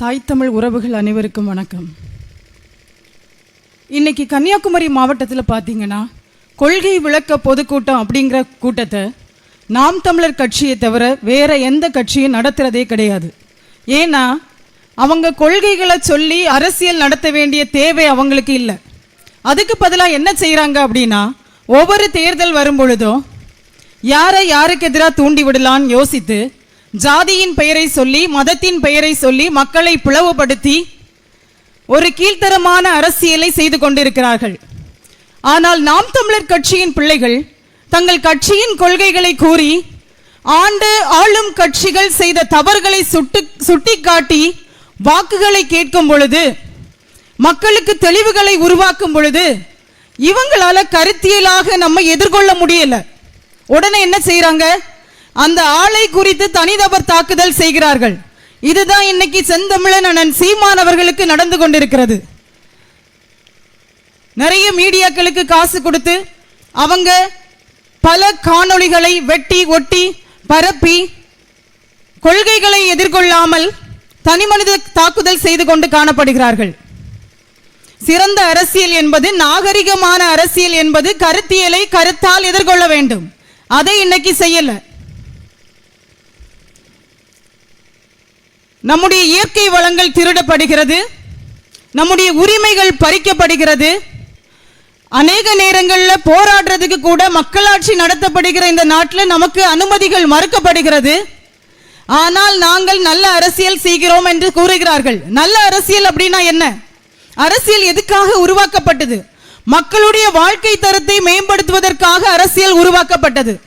தாய் தமிழ் உறவுகள் அனைவருக்கும் வணக்கம். இன்னைக்கு கன்னியாகுமரி மாவட்டத்தில் பார்த்தீங்கன்னா கொள்கை விளக்க பொதுக்கூட்டம் அப்படிங்கிற கூட்டத்தை நாம் தமிழர் கட்சியை தவிர வேற எந்த கட்சியும் நடத்துறதே கிடையாது. ஏன்னா அவங்க கொள்கைகளை சொல்லி அரசியல் நடத்த வேண்டிய தேவை அவங்களுக்கு இல்லை. அதுக்கு பதிலாக என்ன செய்கிறாங்க அப்படின்னா ஒவ்வொரு தேர்தல் வரும் பொழுதும் யாரை யாருக்கு எதிராக தூண்டி விடலான்னு யோசித்து ஜாதியின் பெயரை சொல்லி மதத்தின் பெயரை சொல்லி மக்களை பிளவுபடுத்தி ஒரு கீழ்த்தரமான அரசியலை செய்து கொண்டிருக்கிறார்கள். ஆனால் நாம் தமிழர் கட்சியின் பிள்ளைகள் தங்கள் கட்சியின் கொள்கைகளை கூறி ஆண்டு ஆளும் கட்சிகள் செய்த தவறுகளை சுட்டு சுட்டிக்காட்டி வாக்குகளை கேட்கும் பொழுது மக்களுக்கு தெளிவுகளை உருவாக்கும் பொழுது இவங்களால கருத்தியலாக நம்ம எதிர்கொள்ள முடியல. உடனே என்ன செய்யறாங்க அந்த ஆளை குறித்து தனிநபர் தாக்குதல் செய்கிறார்கள். இதுதான் இன்னைக்கு செந்தமிழன் அண்ணன் சீமான் அவர்களுக்கு நடந்து கொண்டிருக்கிறது. நிறைய மீடியாக்களுக்கு காசு கொடுத்து அவங்க பல காணொளிகளை வெட்டி ஒட்டி பரப்பி கொள்கைகளை எதிர்கொள்ளாமல் தனிமனித தாக்குதல் செய்து கொண்டு காணப்படுகிறார்கள். சிறந்த அரசியல் என்பது நாகரிகமான அரசியல் என்பது கருத்தியலை கருத்தால் எதிர்கொள்ள வேண்டும். அதை இன்னைக்கு செய்யல. நம்முடைய இயற்கை வளங்கள் திருடப்படுகிறது. நம்முடைய உரிமைகள் பறிக்கப்படுகிறது. அநேக நேரங்களில் போராடுறதுக்கு கூட மக்களாட்சி நடத்தப்படுகிற இந்த நாட்டில் நமக்கு அனுமதிகள் மறுக்கப்படுகிறது. ஆனால் நாங்கள் நல்ல அரசியல் செய்கிறோம் என்று கூறுகிறார்கள். நல்ல அரசியல் அப்படின்னா என்ன? அரசியல் எதுக்காக உருவாக்கப்பட்டது? மக்களுடைய வாழ்க்கை தரத்தை மேம்படுத்துவதற்காக அரசியல் உருவாக்கப்பட்டது.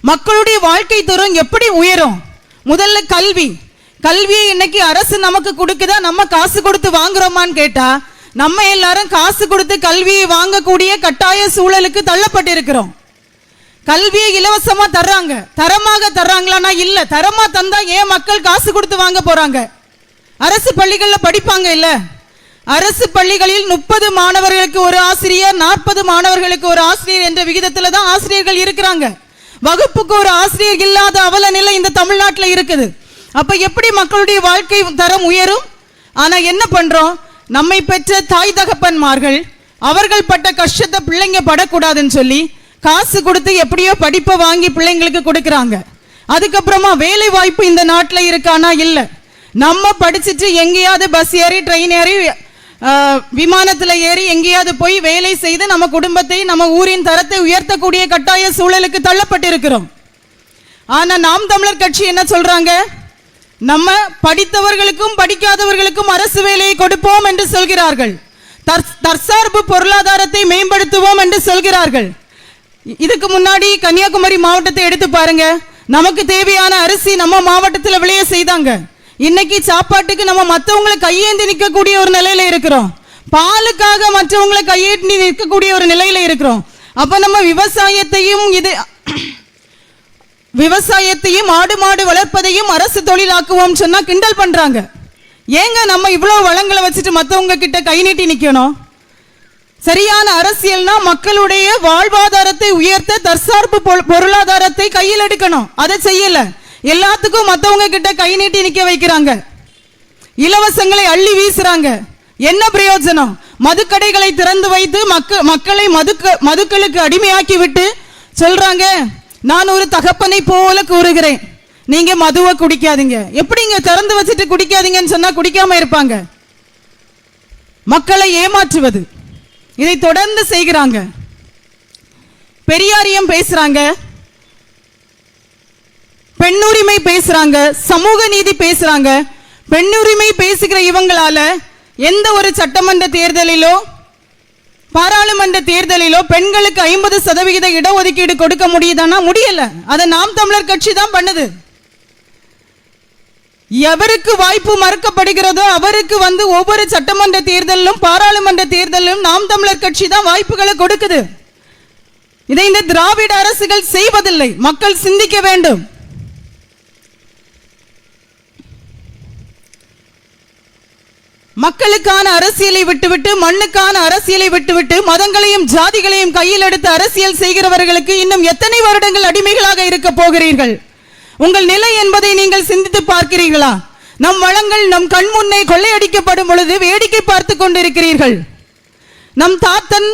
மக்களுடைய வாழ்க்கை தரம் எப்படி உயரும்? முதல்ல கல்வி. கல்வியை இன்னைக்கு அரசு நமக்கு கொடுக்குதா? நம்ம காசு கொடுத்து வாங்குறோமான்னு கேட்டா நம்ம எல்லாரும் காசு கொடுத்து கல்வியை வாங்கக்கூடிய கட்டாய சூழலுக்கு தள்ளப்பட்டிருக்கிறோம். கல்வியை இலவசமா தர்றாங்க. தரமாக தர்றாங்களான்னா இல்ல. தரமா தந்தா ஏன் மக்கள் காசு கொடுத்து வாங்க போறாங்க? அரசு பள்ளிகள்ல படிப்பாங்க இல்ல? அரசு பள்ளிகளில் முப்பது மாணவர்களுக்கு ஒரு ஆசிரியர் நாற்பது மாணவர்களுக்கு ஒரு ஆசிரியர் என்ற விகிதத்துல தான் ஆசிரியர்கள் இருக்கிறாங்க. வகுப்புக்கு ஒரு ஆசிரியர் இல்லாத அவல நிலை இந்த தமிழ்நாட்டில் இருக்குது. அப்ப எப்படி மக்களுடைய வாழ்க்கை தரம் உயரும்? ஆனா என்ன பண்றோம்? நம்மை பெற்ற தாய் தகப்பன்மார்கள் அவர்கள் பட்ட கஷ்டத்தை பிள்ளைங்க படக்கூடாதுன்னு சொல்லி காசு கொடுத்து எப்படியோ படிப்பை வாங்கி பிள்ளைங்களுக்கு கொடுக்கறாங்க. அதுக்கப்புறமா வேலை வாய்ப்பு இந்த நாட்டில் இருக்கானா இல்லை. நம்ம படிச்சுட்டு எங்கேயாவது பஸ் ஏறி ட்ரெயின் ஏறி விமானத்தில் விமானத்துல ஏறி எங்கேயாவது போய் வேலை செய்து நம்ம குடும்பத்தை நம்ம ஊரின் தரத்தை உயர்த்தக்கூடிய கட்டாய சூழலுக்கு தள்ளப்பட்டிருக்கிறோம். ஆனா நாம் தமிழர் கட்சி என்ன சொல்றாங்க? நம்ம படித்தவர்களுக்கும் படிக்காதவர்களுக்கும் அரசு வேலையை கொடுப்போம் என்று சொல்கிறார்கள். தற்சார்பு பொருளாதாரத்தை மேம்படுத்துவோம் என்று சொல்கிறார்கள். இதுக்கு முன்னாடி கன்னியாகுமரி மாவட்டத்தை எடுத்து பாருங்க. நமக்கு தேவையான அரிசி நம்ம மாவட்டத்தில் விளைய செய்தாங்க. இன்னைக்கு சாப்பாட்டுக்கு நம்ம மற்றவங்களை கையேந்தி நிற்கக்கூடிய ஒரு நிலையில இருக்கிறோம். பாலுக்காக மற்றவங்களை கையேந்தி நிற்கக்கூடிய ஒரு நிலையில இருக்கிறோம். அப்ப நம்ம விவசாயத்தையும் இது விவசாயத்தையும் ஆடு மாடு வளர்ப்பதையும் அரசு தொழிலாக்குவோம் சொன்னா கிண்டல் பண்றாங்க. ஏங்க நம்ம இவ்வளவு வளங்களை வச்சுட்டு மத்தவங்க கிட்ட கை நீட்டி நிக்கணும்? சரியான அரசியல்னா மக்களுடைய வாழ்வாதாரத்தை உயர்த்த தற்சார்பு பொ- பொருளாதாரத்தை கையில் எடுக்கணும். அதை செய்யல. எல்லாத்துக்கும் மத்தவங்க கிட்ட கை நீட்டி நிக்க வைக்கிறாங்க. இலவசங்களை அள்ளி வீசுறாங்க. என்ன பிரயோஜனம்? மதுக்கடைகளை திறந்து வைத்து மக்க மக்களை மதுக்க மதுக்களுக்கு அடிமையாக்கி விட்டு சொல்றாங்க நான் ஒரு தகப்பனை போல கூறுகிறேன். நீங்க மதுவை குடிக்காதீங்க. எப்படிங்க திறந்து வச்சுட்டு குடிக்காதீங்கன்னு சொன்னா குடிக்காம இருப்பாங்க? மக்களை ஏமாற்றுவது. இதை தொடர்ந்து செய்கிறாங்க. பெரியாரியம் பேசுறாங்க. பெண்ணுரிமை பேசுறாங்க. சமூக நீதி பேசுறாங்க. பெண்ணுரிமை பேசுகிற இவங்களால எந்த ஒரு சட்டமன்ற தேர்தலிலோ பாராளுமன்ற தேர்தலிலோ பெண்களுக்கு ஐம்பது சதவிகித இடஒதுக்கீடு கொடுக்க முடியுதானா முடியல. அதை நாம் தமிழர் கட்சி தான் பண்ணுது. எவருக்கு வாய்ப்பு மறுக்கப்படுகிறதோ அவருக்கு வந்து ஒவ்வொரு சட்டமன்ற தேர்தலிலும் பாராளுமன்ற தேர்தலிலும் நாம் தமிழர் கட்சி தான் வாய்ப்புகளை கொடுக்குது. இதை இந்த திராவிட அரசுகள் செய்வதில்லை. மக்கள் சிந்திக்க வேண்டும். மக்களுக்கான அரசியலை விட்டுவிட்டு மண்ணுக்கான அரசியலை விட்டுவிட்டு மதங்களையும் ஜாதிகளையும் கையில் எடுத்து அரசியல் செய்கிறவர்களுக்கு இன்னும் எத்தனை வருடங்கள் அடிமைகளாக இருக்க போகிறீர்கள்? உங்கள் நிலை என்பதை நீங்கள் சிந்தித்து பார்க்கிறீர்களா? நம் வளங்கள் நம் கண் முன்னே கொள்ளையடிக்கப்படும் பொழுது வேடிக்கை பார்த்து கொண்டிருக்கிறீர்கள். நம் தாத்தன்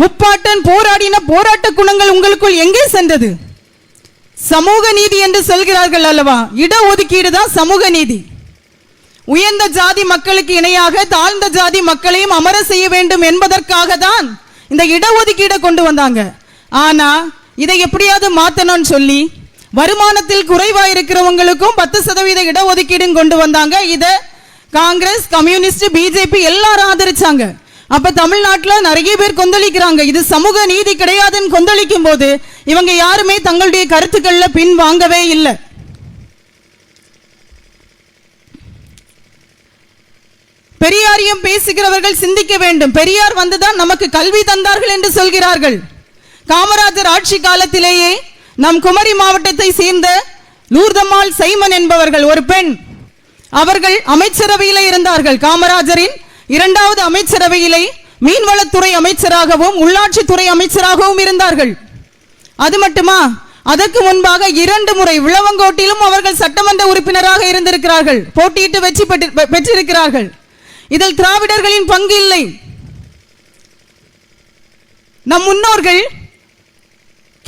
முப்பாட்டன் போராடின போராட்ட குணங்கள் உங்களுக்குள் எங்கே சென்றது? சமூக நீதி என்று சொல்கிறார்கள் அல்லவா? இடஒதுக்கீடு தான் சமூக நீதி. உயர்ந்த ஜாதி மக்களுக்கு இணையாக தாழ்ந்த ஜாதி மக்களையும் அமர செய்ய வேண்டும் என்பதற்காக தான் இந்த இடஒதுக்கீடை கொண்டு வந்தாங்க. ஆனா இதை எப்படியாவது மாத்தணும்னு சொல்லி வருமானத்தில் குறைவா இருக்கிறவங்களுக்கும் பத்து சதவீத இடஒதுக்கீடுன்னு கொண்டு வந்தாங்க. இத காங்கிரஸ் கம்யூனிஸ்ட் பிஜேபி எல்லாரும் ஆதரிச்சாங்க. அப்ப தமிழ்நாட்டில் நிறைய பேர் கொந்தளிக்கிறாங்க. இது சமூக நீதி கிடையாதுன்னு கொந்தளிக்கும் போது இவங்க யாருமே தங்களுடைய கருத்துக்கள்ல பின் வாங்கவே இல்லை. பெரியாரையும் பேசுகிறவர்கள் சிந்திக்க வேண்டும். பெரியார் வந்துதான் நமக்கு கல்வி தந்தார்கள் என்று சொல்கிறார்கள். காமராஜர் ஆட்சி காலத்திலேயே நம் குமரி மாவட்டத்தை சேர்ந்த லூர்தம்மாள் சைமன் என்பவர்கள் ஒரு பெண். அவர்கள் அமைச்சரவையிலே இருந்தார்கள். காமராஜரின் இரண்டாவது அமைச்சரவையிலே மீன்வளத்துறை அமைச்சராகவும் உள்ளாட்சித்துறை அமைச்சராகவும் இருந்தார்கள். அது மட்டுமா? அதற்கு முன்பாக இரண்டு முறை விளவங்கோட்டிலும் அவர்கள் சட்டமன்ற உறுப்பினராக இருந்திருக்கிறார்கள். போட்டியிட்டு வெற்றி பெற்று- பெற்றிருக்கிறார்கள். இதில் திராவிடர்களின் பங்கு இல்லை. நம் முன்னோர்கள்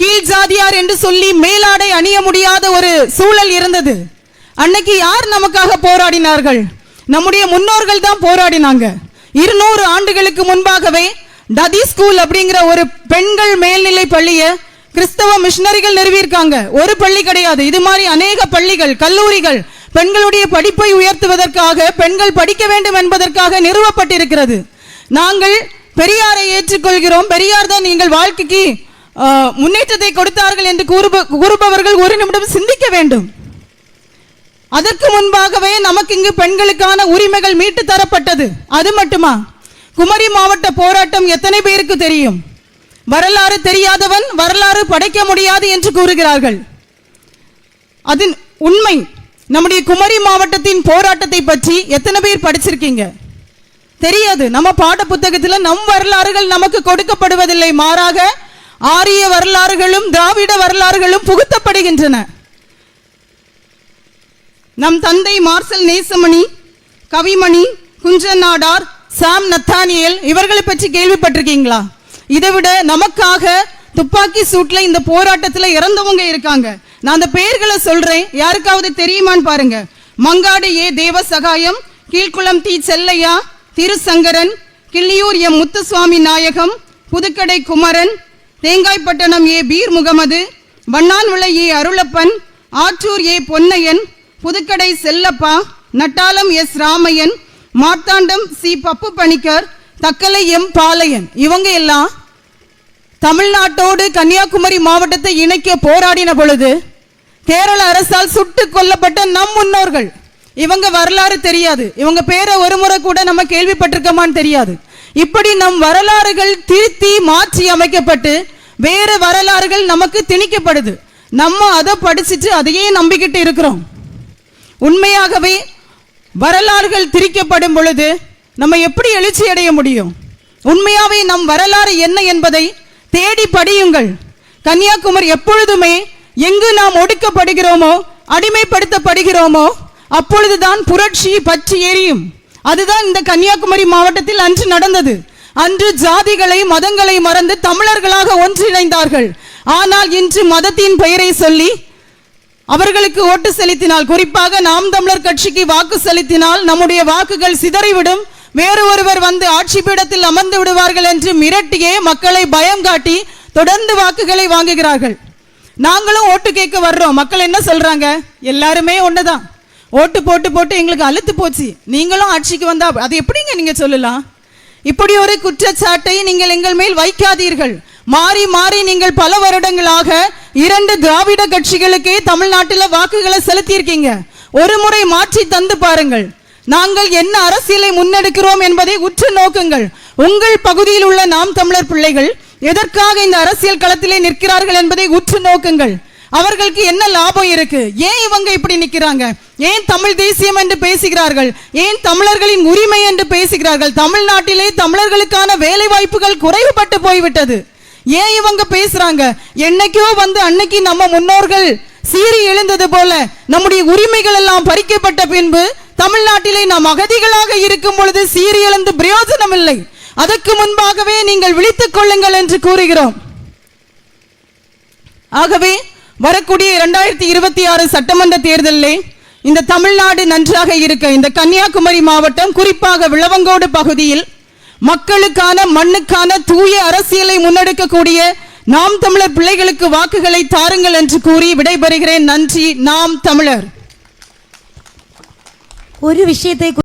கீழ் ஜாதியார் என்று சொல்லி மேலாடை அணிய முடியாத ஒரு சூழல் இருந்தது. அன்னைக்கு யார் நமக்காக போராடினார்கள்? நம்முடைய முன்னோர்கள் தான் போராடினாங்க. இருநூறு ஆண்டுகளுக்கு முன்பாகவே டதி ஸ்கூல் அப்படிங்கிற ஒரு பெண்கள் மேல்நிலை பள்ளியை கிறிஸ்தவ மிஷினரிகள் நிறுவியிருக்காங்க. ஒரு பள்ளி கிடையாது. இது மாதிரி அநேக பள்ளிகள் கல்லூரிகள் பெண்களுடைய படிப்பை உயர்த்துவதற்காக பெண்கள் படிக்க வேண்டும் என்பதற்காக நிறுவப்பட்டிருக்கிறது. நாங்கள் பெரியாரை ஏற்றுக்கொள்கிறோம். பெரியார் தான் நீங்கள் வாழ்க்கைக்கு முன்னேற்றத்தை கொடுத்தார்கள் என்று கூறுப- கூறுபவர்கள் ஒரு நிமிடம் சிந்திக்க வேண்டும். அதற்கு முன்பாகவே நமக்கு இங்கு பெண்களுக்கான உரிமைகள் மீட்டு தரப்பட்டது. அது மட்டுமா? குமரி மாவட்ட போராட்டம் எத்தனை பேருக்கு தெரியும்? வரலாறு தெரியாதவன் வரலாறு படைக்க முடியாது என்று கூறுகிறார்கள். அது உண்மை. நம்முடைய குமரி மாவட்டத்தின் போராட்டத்தை பற்றி எத்தனை பேர் படிச்சிருக்கீங்க? தெரியாது. நம்ம பாட புத்தகத்துல நம் வரலாறுகள் நமக்கு கொடுக்கப்படுவதில்லை. மாறாக ஆரிய வரலாறுகளும் திராவிட வரலாறுகளும் புகுத்தப்படுகின்றன. நம் தந்தை மார்சல் நேசமணி கவிமணி குஞ்சன் நாடார் சாம் நத்தானியல் இவர்களை பற்றி கேள்விப்பட்டிருக்கீங்களா? இதை விட நமக்காக துப்பாக்கி சூட்டில் இந்த போராட்டத்தில் இறந்தவங்க இருக்காங்க. நான் அந்த பெயர்களை சொல்றேன். யாருக்காவது தெரியுமான்னு பாருங்க. Mangadu A Devasahayam Keezhkulam T Chellaiah Thirusankaran Killiyoor M Muthuswamy Nayagam Puthukkadai Kumaran Thengapattanam A Peer Mohammed Vannanvilai A Arulappan Attoor A Ponnaiyan Puthukkadai Chellappa Nattalam S Ramaiyan Marthandam C Pappu Panicker Thuckalay M Palayan இவங்க எல்லாம் தமிழ்நாட்டோடு கன்னியாகுமரி மாவட்டத்தை இணைக்க போராடின பொழுது கேரள அரசால் சுட்டு கொல்லப்பட்ட நம் முன்னோர்கள். இவங்க வரலாறு தெரியாது. இவங்க பேரை ஒரு முறை கூட நம்ம கேள்விப்பட்டிருக்கோமான்னு தெரியாது. இப்படி நம் வரலாறுகள் திருத்தி மாற்றி அமைக்கப்பட்டு வேறு வரலாறுகள் நமக்கு திணிக்கப்படுது. நம்ம அதை படிச்சுட்டு அதையே நம்பிக்கிட்டு இருக்கிறோம். உண்மையாகவே வரலாறுகள் திரிக்கப்படும் பொழுது நம்ம எப்படி எழுச்சி அடைய முடியும்? உண்மையாவே நம் வரலாறு என்ன என்பதை தேடி படியுங்கள். கன்னியாகுமரி எப்பொழுதுமே எங்கு நாம் ஒடுக்கப்படுகிறோமோ அடிமைப்படுத்தப்படுகிறோமோ அப்பொழுதுதான் புரட்சி பற்றி எரியும். அதுதான் இந்த கன்னியாகுமரி மாவட்டத்தில் அன்று நடந்தது. அன்று ஜாதிகளை மதங்களை மறந்து தமிழர்களாக ஒன்றிணைந்தார்கள். ஆனால் இன்று மதத்தின் பெயரை சொல்லி அவர்களுக்கு ஓட்டு செலுத்தினால் குறிப்பாக நாம் தமிழர் கட்சிக்கு வாக்கு செலுத்தினால் நம்முடைய வாக்குகள் சிதறிவிடும். வேறு ஒருவர் வந்து ஆட்சி பீடத்தில் அமர்ந்து விடுவார்கள் என்று மிரட்டியே மக்களை பயம் காட்டி தொடர்ந்து வாக்குகளை வாங்குகிறார்கள். நாங்களும் ஓட்டு கேட்க வர்றோம். மக்கள் என்ன சொல்றாங்க? எல்லாருமே ஒண்ணுதான். ஓட்டு போட்டு போட்டு எங்களுக்கு அழுத்து போச்சு. நீங்களும் ஆட்சிக்கு வந்தா அது எப்படிங்க நீங்க சொல்லலாம்? இப்படி ஒரு குற்றச்சாட்டை நீங்கள் எங்கள் மேல் வைக்காதீர்கள். மாறி மாறி நீங்கள் பல வருடங்களாக இரண்டு திராவிட கட்சிகளுக்கே தமிழ்நாட்டில் வாக்குகளை செலுத்தியிருக்கீங்க. ஒரு முறை மாற்றி தந்து பாருங்கள். நாங்கள் என்ன அரசியலை முன்னெடுக்கிறோம் என்பதை உற்று நோக்குங்கள். உங்கள் பகுதியில் உள்ள நாம் தமிழர் பிள்ளைகள் எதற்காக இந்த அரசியல் களத்திலே நிற்கிறார்கள் என்பதை உற்று நோக்குங்கள். அவர்களுக்கு என்ன லாபம் இருக்கு? ஏன் இவங்க இப்படி நிக்கிறாங்க? ஏன் தமிழ் தேசியம் என்று பேசுகிறார்கள்? ஏன் தமிழர்களின் உரிமை என்று பேசுகிறார்கள்? தமிழ்நாட்டிலே தமிழர்களுக்கான வேலை வாய்ப்புகள் குறைவுபட்டு போய்விட்டது. ஏன் இவங்க பேசுறாங்க? என்னைக்கோ வந்து அன்னைக்கு நம்ம முன்னோர்கள் சீறி எழுந்தது போல நம்முடைய உரிமைகள் எல்லாம் பறிக்கப்பட்ட பின்பு தமிழ்நாட்டிலே நாம் அகதிகளாக இருக்கும் பொழுது சீறி எழுந்து பிரயோஜனம் இல்லை அதற்கு முன்பாகவே நீங்கள் விழித்துக் கொள்ளுங்கள் என்று கூறுகிறோம். ஆகவே வரக்கூடிய இரண்டாயிரத்தி இருபத்தி ஆறு சட்டமன்ற தேர்தலில் இந்த தமிழ்நாடு நன்றாக இருக்க இந்த கன்னியாகுமரி மாவட்டம் குறிப்பாக விளவங்கோடு பகுதியில் மக்களுக்கான மண்ணுக்கான தூய அரசியலை முன்னெடுக்கக்கூடிய நாம் தமிழர் பிள்ளைகளுக்கு வாக்குகளை தாருங்கள் என்று கூறி விடைபெறுகிறேன். நன்றி. நாம் தமிழர். ஒரு விஷயத்தை